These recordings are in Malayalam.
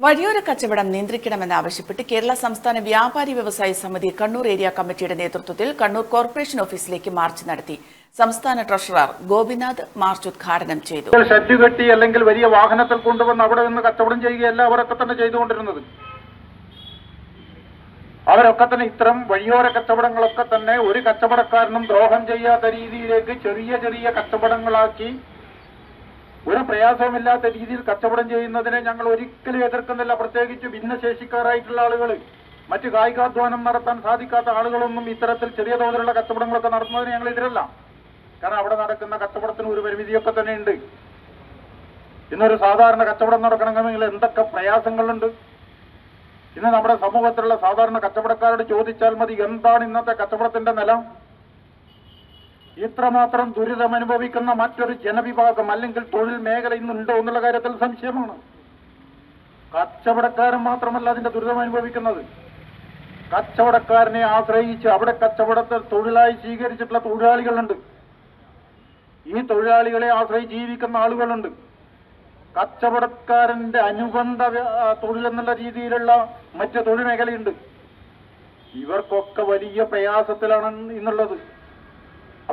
വഴിയോര കച്ചവടം നിയന്ത്രിക്കണമെന്നാവശ്യപ്പെട്ട് കേരള സംസ്ഥാന വ്യാപാരി വ്യവസായി സമിതി കണ്ണൂർ ഏരിയ കമ്മിറ്റിയുടെ നേതൃത്വത്തിൽ കണ്ണൂർ കോർപ്പറേഷൻ ഓഫീസിലേക്ക് മാർച്ച് നടത്തി. സംസ്ഥാന ട്രഷറർ ഗോപിനാഥ് മാർച്ച് ഉദ്ഘാടനം ചെയ്തു. ഷെഡ് കെട്ടി അല്ലെങ്കിൽ വലിയ വാഹനത്തിൽ കൊണ്ടുവന്ന് അവിടെ നിന്ന് കച്ചവടം ചെയ്യുകയല്ല അവരൊക്കെ തന്നെ ചെയ്തുകൊണ്ടിരുന്നത്. അവരൊക്കെ തന്നെ ഇത്തരം വഴിയോര കച്ചവടങ്ങളൊക്കെ തന്നെ ഒരു കച്ചവടക്കാരനും ദ്രോഹം ചെയ്യാത്ത രീതിയിലേക്ക് ചെറിയ ചെറിയ കച്ചവടങ്ങളാക്കി ഒരു പ്രയാസവുമില്ലാത്ത രീതിയിൽ കച്ചവടം ചെയ്യുന്നതിനെ ഞങ്ങൾ ഒരിക്കലും എതിർക്കുന്നില്ല. പ്രത്യേകിച്ച് ഭിന്നശേഷിക്കാരായിട്ടുള്ള ആളുകൾ. മറ്റ് കായികാധ്വാനം നടത്താൻ സാധിക്കാത്ത ആളുകളൊന്നും ഇത്തരത്തിൽ ചെറിയ തോതിലുള്ള കച്ചവടങ്ങളൊക്കെ നടത്തുന്നതിന് ഞങ്ങൾ എതിരല്ല. കാരണം അവിടെ നടക്കുന്ന കച്ചവടത്തിന് ഒരു പരിമിതിയൊക്കെ തന്നെ ഉണ്ട് ഇന്നൊരു സാധാരണ കച്ചവടം നടക്കണമെങ്കിൽ എന്തൊക്കെ പ്രയാസങ്ങളുണ്ട്? ഇന്ന് നമ്മുടെ സമൂഹത്തിലുള്ള സാധാരണ കച്ചവടക്കാരോട് ചോദിച്ചാൽ മതി എന്താണ് ഇന്നത്തെ കച്ചവടത്തിന്റെ നില? ഇത്രമാത്രം ദുരിതം അനുഭവിക്കുന്ന മറ്റൊരു ജനവിഭാഗം അല്ലെങ്കിൽ തൊഴിൽ മേഖല ഇന്നുണ്ടോ എന്നുള്ള കാര്യത്തിൽ സംശയമാണ്. കച്ചവടക്കാരൻ മാത്രമല്ല അതിന്റെ ദുരിതം അനുഭവിക്കുന്നത്. കച്ചവടക്കാരനെ ആശ്രയിച്ച് അവിടെ കച്ചവടത്തിൽ തൊഴിലായി സ്വീകരിച്ചിട്ടുള്ള തൊഴിലാളികളുണ്ട്. ഈ തൊഴിലാളികളെ ആശ്രയിച്ച് ജീവിക്കുന്ന ആളുകളുണ്ട്. കച്ചവടക്കാരന്റെ അനുബന്ധ തൊഴിലെന്നുള്ള രീതിയിലുള്ള മറ്റ് തൊഴിൽ മേഖലയുണ്ട്. ഇവർക്കൊക്കെ വലിയ പ്രയാസത്തിലാണ് ഇന്നുള്ളത്.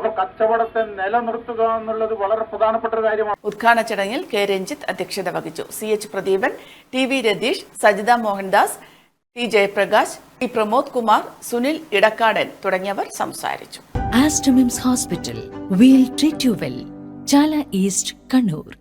അപ്പൊ കച്ചവടത്തെ നിലനിർത്തുക എന്നുള്ളത് വളരെ പ്രധാനപ്പെട്ട ഒരു കാര്യമാണ്. ഉദ്ഘാടന ചടങ്ങിൽ കെ രഞ്ജിത്ത് അധ്യക്ഷത വഹിച്ചു. C H Pradeepan T V Ratheesh Sajitha Mohandas T Jayaprakash T Pramod Kumar Sunil Idakkadan തുടങ്ങിയവർ സംസാരിച്ചു. Aster MIMS hospital we treat you well Chala east Kannur.